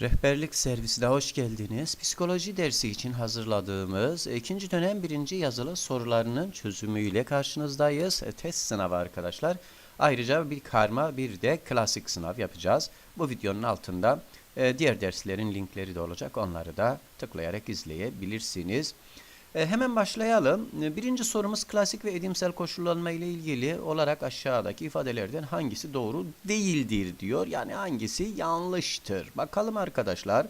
Rehberlik servisine hoş geldiniz. Psikoloji dersi için hazırladığımız ikinci dönem birinci yazılı sorularının çözümüyle karşınızdayız. E, Test sınavı arkadaşlar. Ayrıca bir karma bir de klasik sınav yapacağız. Bu videonun altında e, diğer derslerin linkleri de olacak. Onları da tıklayarak izleyebilirsiniz. E, hemen başlayalım. E, Birinci sorumuz klasik ve edimsel koşullanma ile ilgili olarak aşağıdaki ifadelerden hangisi doğru değildir diyor. Yani hangisi yanlıştır. Bakalım arkadaşlar.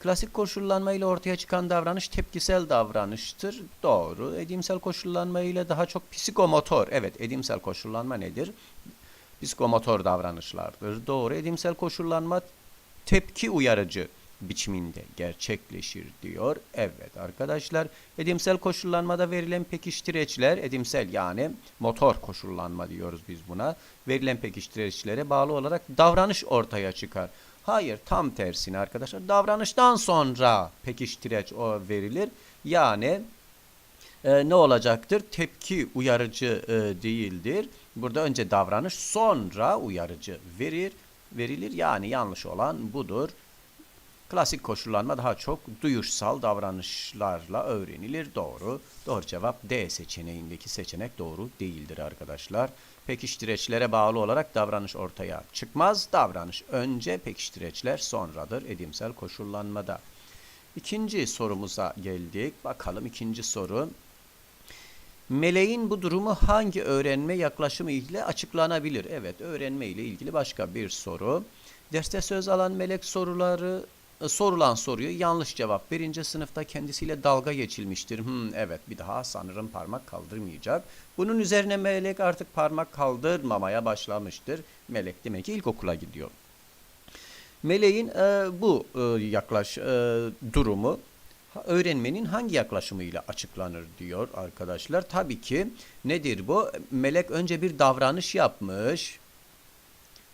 Klasik koşullanma ile ortaya çıkan davranış tepkisel davranıştır. Doğru. Edimsel koşullanma ile daha çok psikomotor. Evet, edimsel koşullanma nedir? Psikomotor davranışlardır. Doğru. Edimsel koşullanma tepki uyarıcı biçiminde gerçekleşir diyor. Evet arkadaşlar edimsel koşullanmada verilen pekiştireçler edimsel yani motor koşullanma diyoruz biz buna. Verilen pekiştireçlere bağlı olarak davranış ortaya çıkar. Hayır tam tersine arkadaşlar davranıştan sonra pekiştireç o verilir. Yani e, ne olacaktır? Tepki uyarıcı e, değildir. Burada önce davranış sonra uyarıcı verir verilir. Yani yanlış olan budur. Klasik koşullanma daha çok duyuşsal davranışlarla öğrenilir. Doğru. Doğru cevap D seçeneğindeki seçenek doğru değildir arkadaşlar. Pekiştireçlere bağlı olarak davranış ortaya çıkmaz. Davranış önce, pekiştireçler sonradır edimsel koşullanmada. İkinci sorumuza geldik. Bakalım ikinci soru. Meleğin bu durumu hangi öğrenme yaklaşımı ile açıklanabilir? Evet, öğrenme ile ilgili başka bir soru. Derste söz alan melek soruları sorulan soruyu yanlış cevap birinci sınıfta kendisiyle dalga geçilmiştir. Hmm, evet bir daha sanırım parmak kaldırmayacak. Bunun üzerine melek artık parmak kaldırmamaya başlamıştır. Melek demek ki ilkokula gidiyor. Meleğin e, bu e, yaklaş e, durumu öğrenmenin hangi yaklaşımıyla açıklanır diyor arkadaşlar. Tabii ki nedir bu? Melek önce bir davranış yapmış.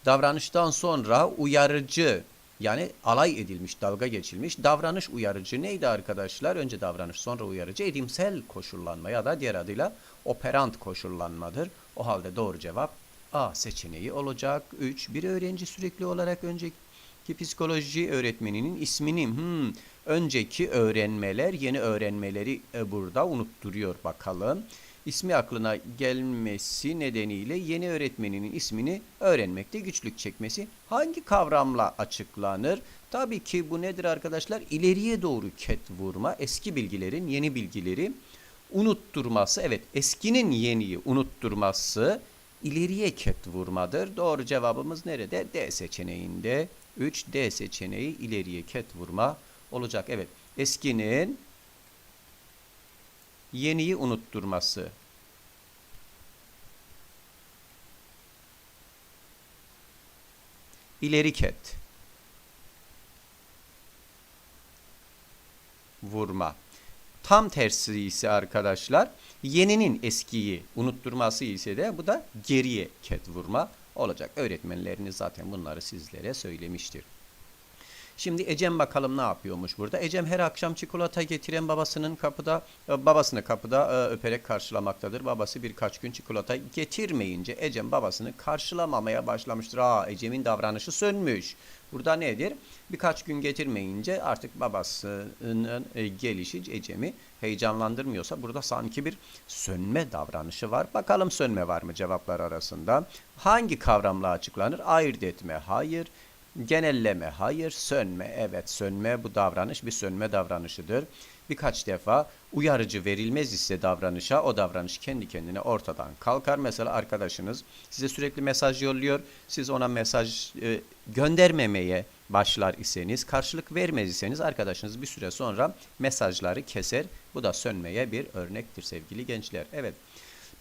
Davranıştan sonra uyarıcı yani alay edilmiş, dalga geçilmiş davranış uyarıcı neydi arkadaşlar? Önce davranış sonra uyarıcı edimsel koşullanma ya da diğer adıyla operant koşullanmadır. O halde doğru cevap A seçeneği olacak. 3. Bir öğrenci sürekli olarak önceki psikoloji öğretmeninin ismini hmm, önceki öğrenmeler yeni öğrenmeleri e, burada unutturuyor bakalım. İsmi aklına gelmesi nedeniyle yeni öğretmeninin ismini öğrenmekte güçlük çekmesi hangi kavramla açıklanır? Tabii ki bu nedir arkadaşlar? İleriye doğru ket vurma, eski bilgilerin yeni bilgileri unutturması. Evet, eskinin yeniyi unutturması ileriye ket vurmadır. Doğru cevabımız nerede? D seçeneğinde. 3 D seçeneği ileriye ket vurma olacak. Evet, eskinin yeniyi unutturması. İleri ket. Vurma. Tam tersi ise arkadaşlar yeninin eskiyi unutturması ise de bu da geriye ket vurma olacak. Öğretmenleriniz zaten bunları sizlere söylemiştir. Şimdi Ecem bakalım ne yapıyormuş burada. Ecem her akşam çikolata getiren babasının kapıda e, babasını kapıda e, öperek karşılamaktadır. Babası birkaç gün çikolata getirmeyince Ecem babasını karşılamamaya başlamıştır. Aa Ecem'in davranışı sönmüş. Burada nedir? Birkaç gün getirmeyince artık babasının e, gelişi Ecem'i heyecanlandırmıyorsa burada sanki bir sönme davranışı var. Bakalım sönme var mı cevaplar arasında? Hangi kavramla açıklanır? Ayırt etme, hayır. Genelleme, hayır. Sönme, evet. Sönme bu davranış bir sönme davranışıdır. Birkaç defa uyarıcı verilmez ise davranışa o davranış kendi kendine ortadan kalkar. Mesela arkadaşınız size sürekli mesaj yolluyor. Siz ona mesaj e, göndermemeye başlar iseniz, karşılık vermez iseniz arkadaşınız bir süre sonra mesajları keser. Bu da sönmeye bir örnektir sevgili gençler. Evet.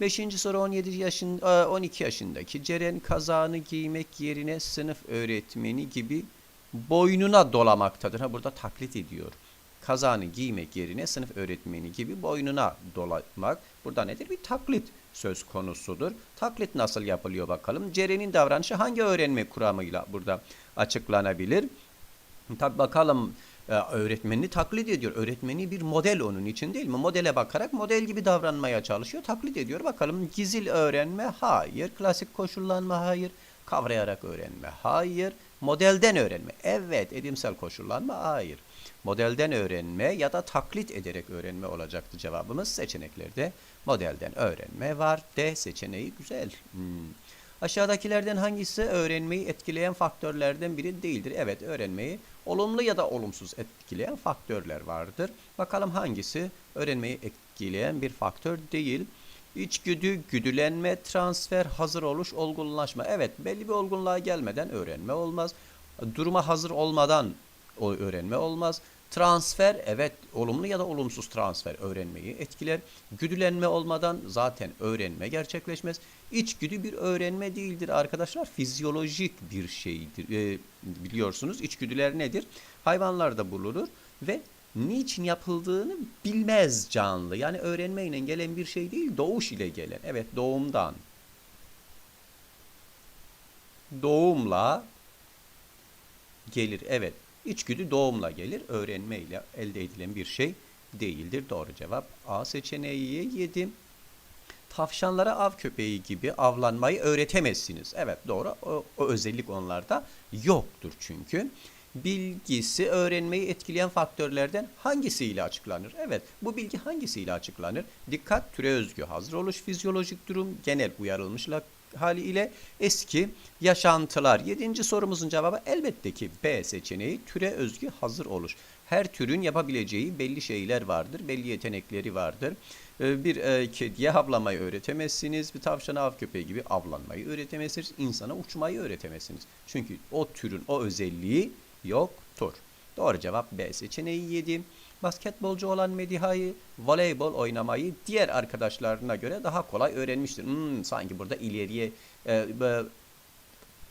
Beşinci soru 17 yaşın, e, 12 yaşındaki Ceren kazağını giymek yerine sınıf öğretmeni gibi boynuna dolamaktadır. Ha burada taklit ediyor. Kazağını giymek yerine sınıf öğretmeni gibi boynuna dolamak. Burada nedir? Bir taklit söz konusudur. Taklit nasıl yapılıyor bakalım. Ceren'in davranışı hangi öğrenme kuramıyla burada açıklanabilir? Tabi bakalım e, öğretmenini taklit ediyor. Öğretmeni bir model onun için değil mi? Modele bakarak model gibi davranmaya çalışıyor. Taklit ediyor. Bakalım gizil öğrenme hayır. Klasik koşullanma hayır. Kavrayarak öğrenme hayır. Modelden öğrenme. Evet, edimsel koşullanma hayır. Modelden öğrenme ya da taklit ederek öğrenme olacaktı cevabımız. Seçeneklerde modelden öğrenme var. D seçeneği güzel. Hmm. Aşağıdakilerden hangisi öğrenmeyi etkileyen faktörlerden biri değildir? Evet, öğrenmeyi olumlu ya da olumsuz etkileyen faktörler vardır. Bakalım hangisi öğrenmeyi etkileyen bir faktör değil. İçgüdü, güdülenme, transfer, hazır oluş, olgunlaşma. Evet, belli bir olgunluğa gelmeden öğrenme olmaz. Duruma hazır olmadan öğrenme olmaz. Transfer evet olumlu ya da olumsuz transfer öğrenmeyi etkiler. Güdülenme olmadan zaten öğrenme gerçekleşmez. İçgüdü bir öğrenme değildir arkadaşlar. Fizyolojik bir şeydir. Ee, biliyorsunuz içgüdüler nedir? Hayvanlarda bulunur ve niçin yapıldığını bilmez canlı. Yani öğrenmeyle gelen bir şey değil, doğuş ile gelen. Evet doğumdan. Doğumla gelir. Evet. İçgüdü doğumla gelir. Öğrenmeyle elde edilen bir şey değildir. Doğru cevap A seçeneği 7. Tavşanlara av köpeği gibi avlanmayı öğretemezsiniz. Evet doğru. O, o özellik onlarda yoktur çünkü. Bilgisi öğrenmeyi etkileyen faktörlerden hangisiyle açıklanır? Evet bu bilgi hangisiyle açıklanır? Dikkat, türe özgü, hazır oluş, fizyolojik durum, genel uyarılmışlık hali ile eski yaşantılar. Yedinci sorumuzun cevabı elbette ki B seçeneği türe özgü hazır oluş. Her türün yapabileceği belli şeyler vardır, belli yetenekleri vardır. Ee, Bir e, kediye havlamayı öğretemezsiniz, bir tavşana av köpeği gibi avlanmayı öğretemezsiniz, insana uçmayı öğretemezsiniz. Çünkü o türün o özelliği yoktur. Doğru cevap B seçeneği 7. Basketbolcu olan Mediha'yı voleybol oynamayı diğer arkadaşlarına göre daha kolay öğrenmiştir. Hmm, sanki burada ileriye e,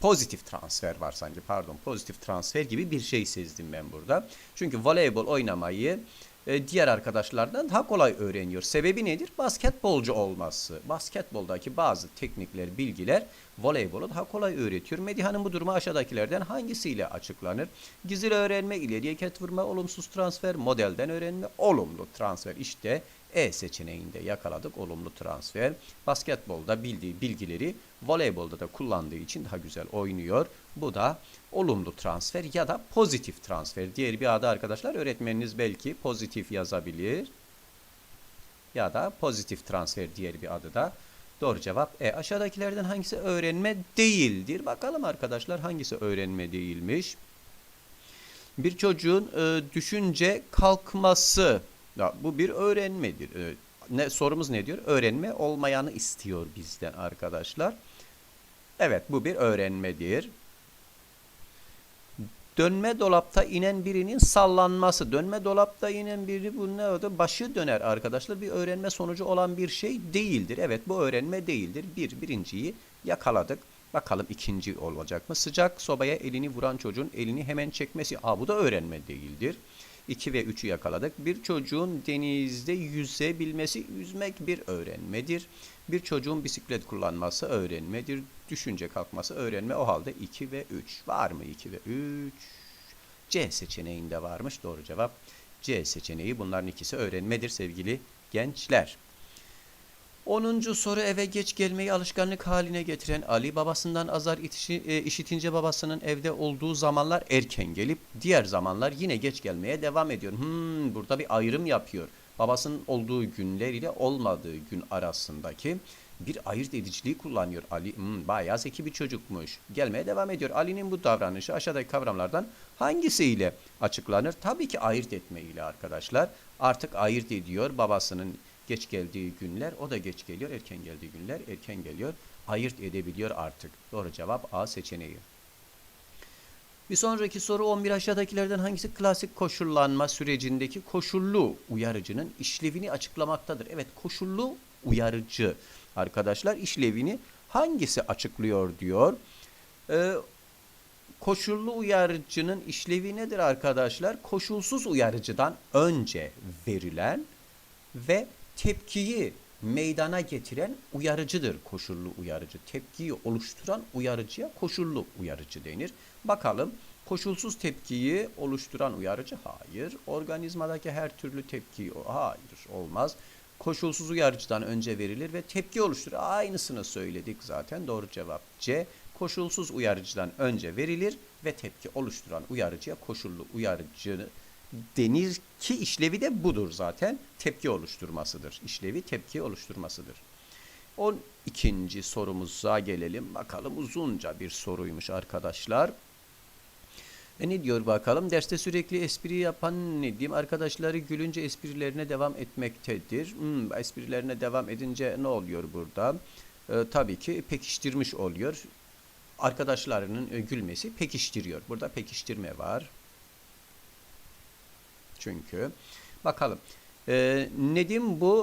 pozitif transfer var sanki pardon pozitif transfer gibi bir şey sezdim ben burada. Çünkü voleybol oynamayı e, diğer arkadaşlardan daha kolay öğreniyor. Sebebi nedir? Basketbolcu olması. Basketboldaki bazı teknikler, bilgiler voleybolu daha kolay öğretiyor. Mediha'nın bu durumu aşağıdakilerden hangisiyle açıklanır? Gizli öğrenme, ileriye ket vurma, olumsuz transfer, modelden öğrenme, olumlu transfer. İşte E seçeneğinde yakaladık olumlu transfer. Basketbolda bildiği bilgileri voleybolda da kullandığı için daha güzel oynuyor. Bu da olumlu transfer ya da pozitif transfer. Diğer bir adı arkadaşlar öğretmeniniz belki pozitif yazabilir. Ya da pozitif transfer diğer bir adı da. Doğru cevap E. Aşağıdakilerden hangisi öğrenme değildir? Bakalım arkadaşlar hangisi öğrenme değilmiş. Bir çocuğun e, düşünce kalkması. Ya, bu bir öğrenmedir. E, ne sorumuz ne diyor? Öğrenme olmayanı istiyor bizden arkadaşlar. Evet bu bir öğrenmedir. Dönme dolapta inen birinin sallanması. Dönme dolapta inen biri bu ne oldu? Başı döner arkadaşlar. Bir öğrenme sonucu olan bir şey değildir. Evet bu öğrenme değildir. Bir, birinciyi yakaladık. Bakalım ikinci olacak mı? Sıcak sobaya elini vuran çocuğun elini hemen çekmesi. Aa bu da öğrenme değildir. 2 ve 3'ü yakaladık. Bir çocuğun denizde yüzebilmesi, yüzmek bir öğrenmedir. Bir çocuğun bisiklet kullanması öğrenmedir. Düşünce kalkması öğrenme. O halde 2 ve 3. Var mı 2 ve 3? C seçeneğinde varmış. Doğru cevap C seçeneği. Bunların ikisi öğrenmedir sevgili gençler. 10. soru eve geç gelmeyi alışkanlık haline getiren Ali babasından azar itişi, e, işitince babasının evde olduğu zamanlar erken gelip diğer zamanlar yine geç gelmeye devam ediyor. Hmm, burada bir ayrım yapıyor. Babasının olduğu günler ile olmadığı gün arasındaki bir ayırt ediciliği kullanıyor. Ali hmm, bayağı zeki bir çocukmuş. Gelmeye devam ediyor. Ali'nin bu davranışı aşağıdaki kavramlardan hangisiyle açıklanır? Tabii ki ayırt etme ile arkadaşlar. Artık ayırt ediyor babasının geç geldiği günler, o da geç geliyor, erken geldiği günler erken geliyor. Ayırt edebiliyor artık. Doğru cevap A seçeneği. Bir sonraki soru 11 aşağıdakilerden hangisi klasik koşullanma sürecindeki koşullu uyarıcının işlevini açıklamaktadır? Evet koşullu uyarıcı arkadaşlar işlevini hangisi açıklıyor diyor. Ee, koşullu uyarıcının işlevi nedir arkadaşlar? Koşulsuz uyarıcıdan önce verilen ve tepkiyi meydana getiren uyarıcıdır koşullu uyarıcı. Tepkiyi oluşturan uyarıcıya koşullu uyarıcı denir. Bakalım koşulsuz tepkiyi oluşturan uyarıcı hayır. Organizmadaki her türlü tepki hayır olmaz. Koşulsuz uyarıcıdan önce verilir ve tepki oluşturur. Aynısını söyledik zaten. Doğru cevap C. koşulsuz uyarıcıdan önce verilir ve tepki oluşturan uyarıcıya koşullu uyarıcı denir ki işlevi de budur zaten. Tepki oluşturmasıdır. İşlevi tepki oluşturmasıdır. 12. sorumuza gelelim. Bakalım uzunca bir soruymuş arkadaşlar. E ne diyor bakalım? Derste sürekli espri yapan ne diyeyim? Arkadaşları gülünce esprilerine devam etmektedir. Hmm, esprilerine devam edince ne oluyor burada? E, tabii ki pekiştirmiş oluyor. Arkadaşlarının e, gülmesi pekiştiriyor. Burada pekiştirme var. Çünkü bakalım. Ee, Nedim bu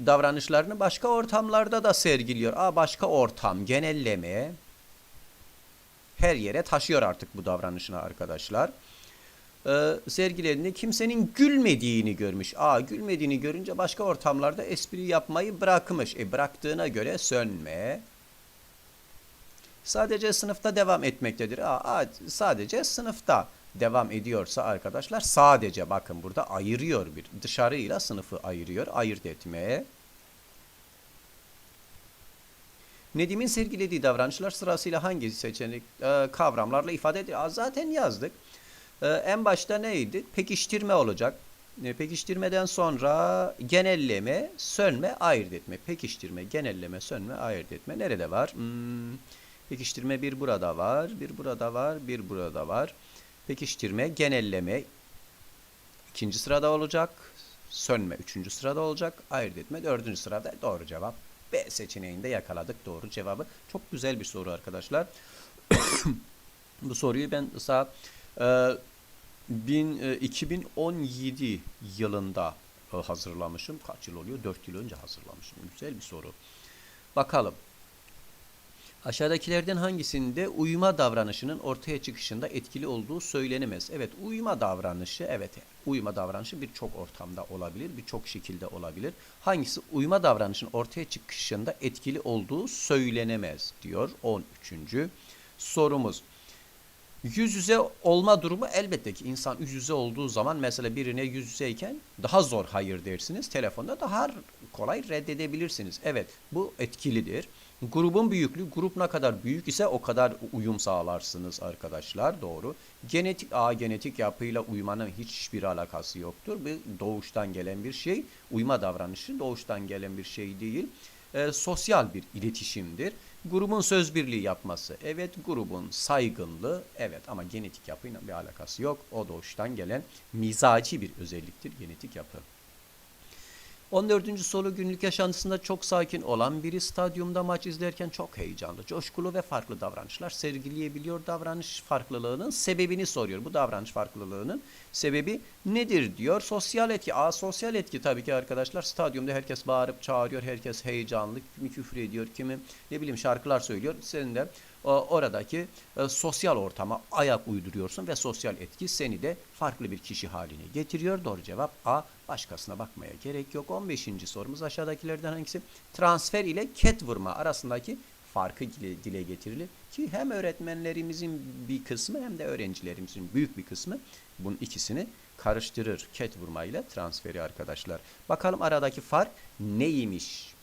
e, davranışlarını başka ortamlarda da sergiliyor. Aa, başka ortam, genelleme. Her yere taşıyor artık bu davranışını arkadaşlar. Ee, sergilerinde kimsenin gülmediğini görmüş. Aa, gülmediğini görünce başka ortamlarda espri yapmayı bırakmış. E, bıraktığına göre sönme. Sadece sınıfta devam etmektedir. Aa, sadece sınıfta devam ediyorsa arkadaşlar sadece bakın burada ayırıyor bir dışarıyla sınıfı ayırıyor ayırt etmeye. Nedim'in sergilediği davranışlar sırasıyla hangi seçenek e, kavramlarla ifade ediyor? Zaten yazdık. E, en başta neydi? Pekiştirme olacak. E, pekiştirmeden sonra genelleme, sönme, ayırt etme. Pekiştirme, genelleme, sönme, ayırt etme. Nerede var? Hmm, pekiştirme bir burada var, bir burada var, bir burada var. Pekiştirme, genelleme ikinci sırada olacak. Sönme üçüncü sırada olacak. Ayırt etme dördüncü sırada. Doğru cevap. B seçeneğinde yakaladık doğru cevabı. Çok güzel bir soru arkadaşlar. Bu soruyu ben sağ e, bin, e, 2017 yılında e, hazırlamışım. Kaç yıl oluyor? 4 yıl önce hazırlamışım. Güzel bir soru. Bakalım. Aşağıdakilerden hangisinde uyuma davranışının ortaya çıkışında etkili olduğu söylenemez? Evet, uyuma davranışı, evet, uyuma davranışı birçok ortamda olabilir, birçok şekilde olabilir. Hangisi uyuma davranışının ortaya çıkışında etkili olduğu söylenemez diyor 13. sorumuz. Yüz yüze olma durumu elbette ki insan yüz yüze olduğu zaman mesela birine yüz yüzeyken daha zor hayır dersiniz. Telefonda daha kolay reddedebilirsiniz. Evet bu etkilidir. Grubun büyüklüğü grup ne kadar büyük ise o kadar uyum sağlarsınız arkadaşlar. Doğru. Genetik a genetik yapıyla uyumanın hiçbir alakası yoktur. Bu doğuştan gelen bir şey. Uyuma davranışı doğuştan gelen bir şey değil. E, sosyal bir iletişimdir. Grubun söz birliği yapması. Evet grubun saygınlığı. Evet ama genetik yapıyla bir alakası yok. O doğuştan gelen mizaci bir özelliktir genetik yapı. 14. soru günlük yaşantısında çok sakin olan biri stadyumda maç izlerken çok heyecanlı, coşkulu ve farklı davranışlar sergileyebiliyor. Davranış farklılığının sebebini soruyor. Bu davranış farklılığının sebebi nedir diyor. Sosyal etki. Aa, sosyal etki tabii ki arkadaşlar. Stadyumda herkes bağırıp çağırıyor. Herkes heyecanlı. Kimi küfür ediyor. Kimi ne bileyim şarkılar söylüyor. Senin de oradaki e, sosyal ortama ayak uyduruyorsun ve sosyal etki seni de farklı bir kişi haline getiriyor. Doğru cevap A. Başkasına bakmaya gerek yok. 15. sorumuz aşağıdakilerden hangisi? Transfer ile ket vurma arasındaki farkı dile, getirilir. Ki hem öğretmenlerimizin bir kısmı hem de öğrencilerimizin büyük bir kısmı bunun ikisini karıştırır. Ket vurma ile transferi arkadaşlar. Bakalım aradaki fark neymiş?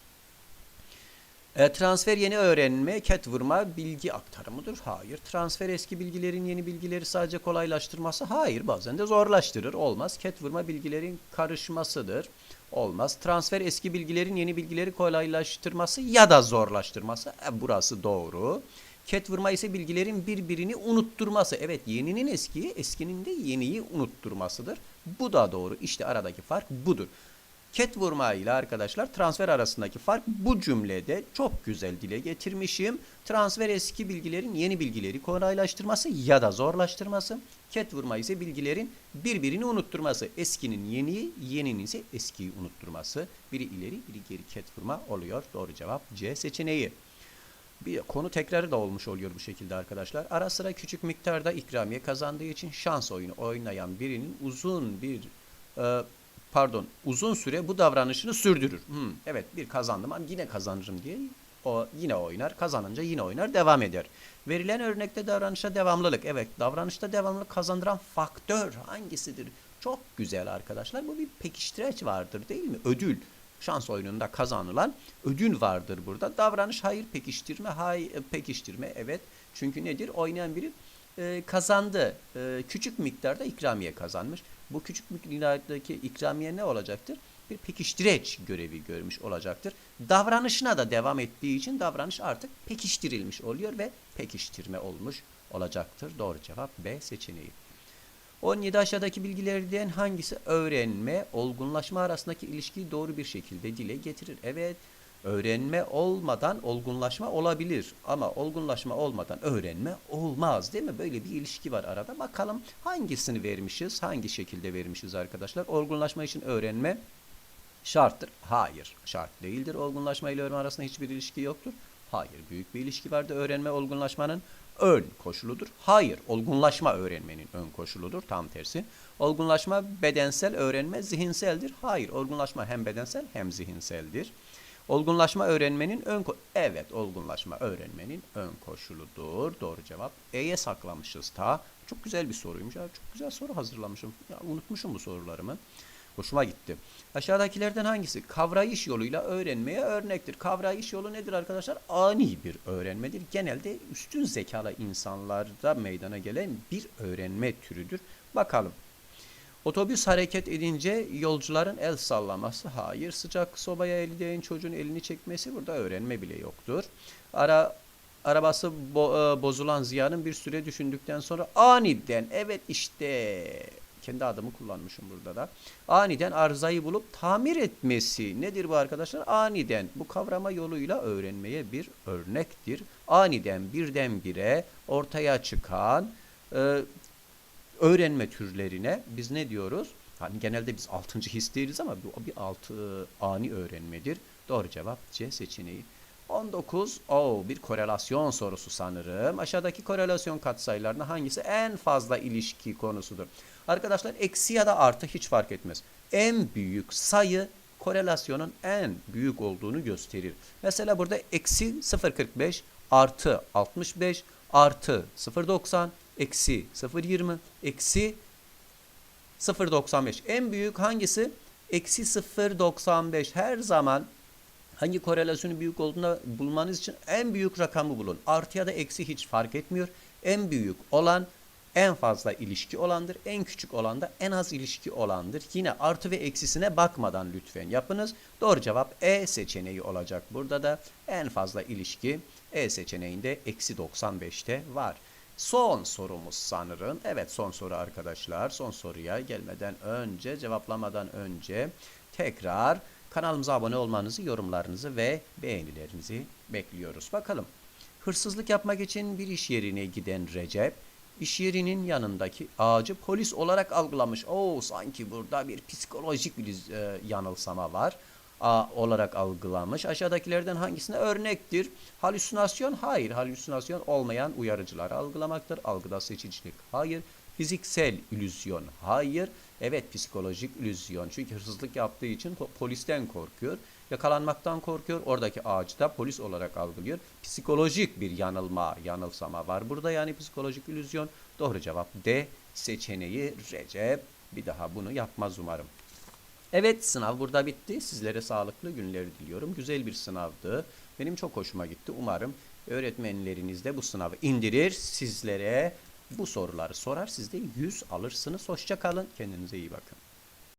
E, transfer yeni öğrenme, ket vurma bilgi aktarımıdır. Hayır. Transfer eski bilgilerin yeni bilgileri sadece kolaylaştırması. Hayır. Bazen de zorlaştırır. Olmaz. Ket vurma bilgilerin karışmasıdır. Olmaz. Transfer eski bilgilerin yeni bilgileri kolaylaştırması ya da zorlaştırması. E, burası doğru. Ket vurma ise bilgilerin birbirini unutturması. Evet yeninin eskiyi, eskinin de yeniyi unutturmasıdır. Bu da doğru. İşte aradaki fark budur. Ket vurma ile arkadaşlar transfer arasındaki fark bu cümlede çok güzel dile getirmişim. Transfer eski bilgilerin yeni bilgileri kolaylaştırması ya da zorlaştırması. Ket vurma ise bilgilerin birbirini unutturması. Eskinin yeniyi, yeninin ise eskiyi unutturması. Biri ileri, biri geri ket vurma oluyor. Doğru cevap C seçeneği. Bir konu tekrarı da olmuş oluyor bu şekilde arkadaşlar. Ara sıra küçük miktarda ikramiye kazandığı için şans oyunu oynayan birinin uzun bir e, pardon uzun süre bu davranışını sürdürür. Hmm, evet bir kazandım ama yine kazanırım diye o yine oynar. Kazanınca yine oynar. Devam eder. Verilen örnekte davranışa devamlılık. Evet davranışta devamlılık kazandıran faktör hangisidir? Çok güzel arkadaşlar. Bu bir pekiştireç vardır değil mi? Ödül. şans oyununda kazanılan ödül vardır burada. Davranış hayır pekiştirme hayır pekiştirme evet. Çünkü nedir? Oynayan biri e, kazandı. E, küçük miktarda ikramiye kazanmış. Bu küçük miktardaki ikramiye ne olacaktır? Bir pekiştireç görevi görmüş olacaktır. Davranışına da devam ettiği için davranış artık pekiştirilmiş oluyor ve pekiştirme olmuş olacaktır. Doğru cevap B seçeneği. 17 aşağıdaki bilgilerden hangisi öğrenme, olgunlaşma arasındaki ilişkiyi doğru bir şekilde dile getirir? Evet, öğrenme olmadan olgunlaşma olabilir ama olgunlaşma olmadan öğrenme olmaz değil mi? Böyle bir ilişki var arada. Bakalım hangisini vermişiz, hangi şekilde vermişiz arkadaşlar? Olgunlaşma için öğrenme şarttır. Hayır, şart değildir. Olgunlaşma ile öğrenme arasında hiçbir ilişki yoktur. Hayır, büyük bir ilişki vardır. Öğrenme olgunlaşmanın ön koşuludur. Hayır, olgunlaşma öğrenmenin ön koşuludur. Tam tersi. Olgunlaşma bedensel, öğrenme zihinseldir. Hayır, olgunlaşma hem bedensel hem zihinseldir. Olgunlaşma öğrenmenin ön Evet, olgunlaşma öğrenmenin ön koşuludur. Doğru cevap. E'ye saklamışız ta. Çok güzel bir soruymuş. Ya, çok güzel soru hazırlamışım. Ya, unutmuşum bu sorularımı. Hoşuma gitti. Aşağıdakilerden hangisi kavrayış yoluyla öğrenmeye örnektir? Kavrayış yolu nedir arkadaşlar? Ani bir öğrenmedir. Genelde üstün zekalı insanlarda meydana gelen bir öğrenme türüdür. Bakalım. Otobüs hareket edince yolcuların el sallaması. Hayır. Sıcak sobaya eli değen çocuğun elini çekmesi burada öğrenme bile yoktur. Ara arabası bo- e, bozulan Ziya'nın bir süre düşündükten sonra aniden evet işte kendi adımı kullanmışım burada da. Aniden arızayı bulup tamir etmesi. Nedir bu arkadaşlar? Aniden bu kavrama yoluyla öğrenmeye bir örnektir. Aniden birdenbire ortaya çıkan e, öğrenme türlerine biz ne diyoruz? Hani genelde biz altıncı his deriz ama bu bir altı ani öğrenmedir. Doğru cevap C seçeneği. 19. O bir korelasyon sorusu sanırım. Aşağıdaki korelasyon katsayılarına hangisi en fazla ilişki konusudur? Arkadaşlar eksi ya da artı hiç fark etmez. En büyük sayı korelasyonun en büyük olduğunu gösterir. Mesela burada eksi 0.45 artı 65 artı 0.90 eksi 0.20 eksi 0.95 en büyük hangisi? Eksi 0.95 her zaman hangi korelasyonun büyük olduğunu bulmanız için en büyük rakamı bulun. Artı ya da eksi hiç fark etmiyor. En büyük olan en fazla ilişki olandır. En küçük olan da en az ilişki olandır. Yine artı ve eksisine bakmadan lütfen yapınız. Doğru cevap E seçeneği olacak. Burada da en fazla ilişki E seçeneğinde eksi 95'te var. Son sorumuz sanırım. Evet son soru arkadaşlar. Son soruya gelmeden önce, cevaplamadan önce tekrar kanalımıza abone olmanızı, yorumlarınızı ve beğenilerinizi bekliyoruz. Bakalım. Hırsızlık yapmak için bir iş yerine giden Recep, iş yerinin yanındaki ağacı polis olarak algılamış. Oo sanki burada bir psikolojik bir e, yanılsama var. A olarak algılamış. Aşağıdakilerden hangisine örnektir? Halüsinasyon hayır. Halüsinasyon olmayan uyarıcılar algılamaktır. Algıda seçicilik hayır. Fiziksel illüzyon hayır. Evet psikolojik illüzyon. Çünkü hırsızlık yaptığı için po- polisten korkuyor. Yakalanmaktan korkuyor. Oradaki ağacı da polis olarak algılıyor. Psikolojik bir yanılma, yanılsama var. Burada yani psikolojik illüzyon. Doğru cevap D seçeneği Recep. Bir daha bunu yapmaz umarım. Evet sınav burada bitti. Sizlere sağlıklı günler diliyorum. Güzel bir sınavdı. Benim çok hoşuma gitti. Umarım öğretmenleriniz de bu sınavı indirir. Sizlere bu soruları sorar. Siz de 100 alırsınız. Hoşça kalın. Kendinize iyi bakın.